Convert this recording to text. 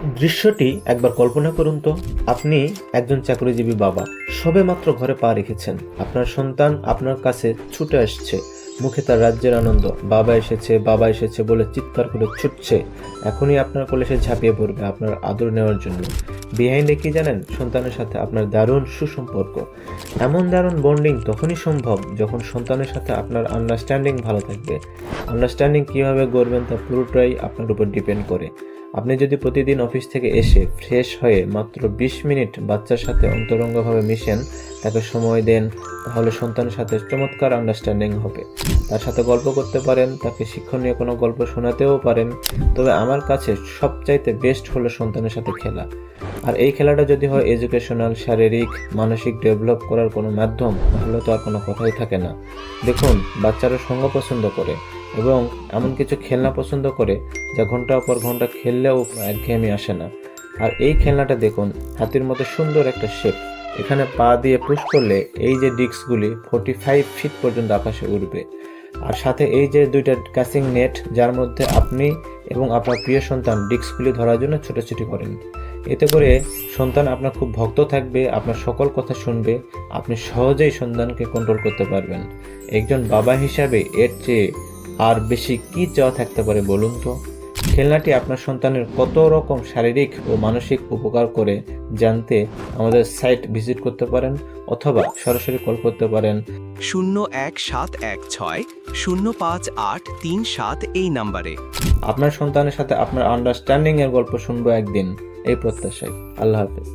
দৃশ্যটি একবার কল্পনা করুন তো। আপনি একজন চাকরিজীবী বাবা, সবে মাত্র ঘরে পা রেখেছেন। আপনার সন্তান আপনার কাছে ছুটে আসছে। মুখে তার রাজ্যের আনন্দ, বাবা এসেছে বাবা এসেছে বলে চিৎকার করে ছুটছে। এখনই আপনার কোলে সে ঝাঁপিয়ে পড়বে আপনার আদর নেওয়ার জন্য। বিহাইন্ডে কি জানেন? সন্তানের সাথে আপনার দারুণ সুসম্পর্ক। এমন দারুণ বন্ডিং তখনই সম্ভব যখন সন্তানের সাথে আপনার আন্ডারস্ট্যান্ডিং ভালো থাকবে। আন্ডারস্ট্যান্ডিং কীভাবে গড়বেন তা পুরোটাই আপনার উপর ডিপেন্ড করে। আপনি যদি প্রতিদিন অফিস থেকে এসে ফ্রেশ হয়ে মাত্র বিশ মিনিট বাচ্চার সাথে অন্তরঙ্গভাবে মিশেন, তাকে সময় দেন, তাহলে সন্তানের সাথে চমৎকার আন্ডারস্ট্যান্ডিং হবে। তার সাথে গল্প করতে পারেন, তাকে শিক্ষণীয় কোনো গল্প শোনাতেও পারেন, তবে আমার কাছে সবচাইতে বেস্ট হলো সন্তানের সাথে খেলা। আর এই খেলাটা যদি হয় এডুকেশনাল শারীরিক, মানসিক ডেভেলপ করার কোনো মাধ্যম, তাহলে তো আর কোনো কথাই থাকে না। দেখুন, বাচ্চারা সঙ্গ পছন্দ করে। এবং এমন কিছু খেলনা পছন্দ করে যা ঘণ্টার পর ঘণ্টা খেললেও একঘেয়েমি আসে না। আর এই খেলনাটা দেখুন, হাতির মতো সুন্দর একটা শেপ এখানে পা দিয়ে পুশ করলে এই যে ডিস্কগুলি ফোর্টি ফাইভ ফিট পর্যন্ত আকাশে উড়বে। আর সাথে এই যে দুইটা ক্যাসিং নেট যার মধ্যে আপনি এবং আপনার প্রিয় সন্তান ডিস্কগুলি ধরার জন্য ছোটাছুটি করেন। এতে করে সন্তান আপনার খুব ভক্ত থাকবে, আপনার সকল কথা শুনবে, আপনি সহজেই সন্তানকে কন্ট্রোল করতে পারবেন। একজন বাবা হিসাবে এর চেয়ে আর বেশি কি চাওয়া থাকতে পারে বলুন তো? খেলনাটি আপনার সন্তানের কত রকম শারীরিক ও মানসিক উপকার করে জানতে আমাদের সাইট ভিজিট করতে পারেন অথবা সরাসরি কল করতে পারেন। শূন্য এক সাত এক ছয় শূন্য পাঁচ আট তিন সাত এই নাম্বারে। আপনার সন্তানের সাথে আপনার আন্ডারস্ট্যান্ডিং এর গল্প শুনব একদিন এই প্রত্যাশায়। আল্লাহ হাফেজ।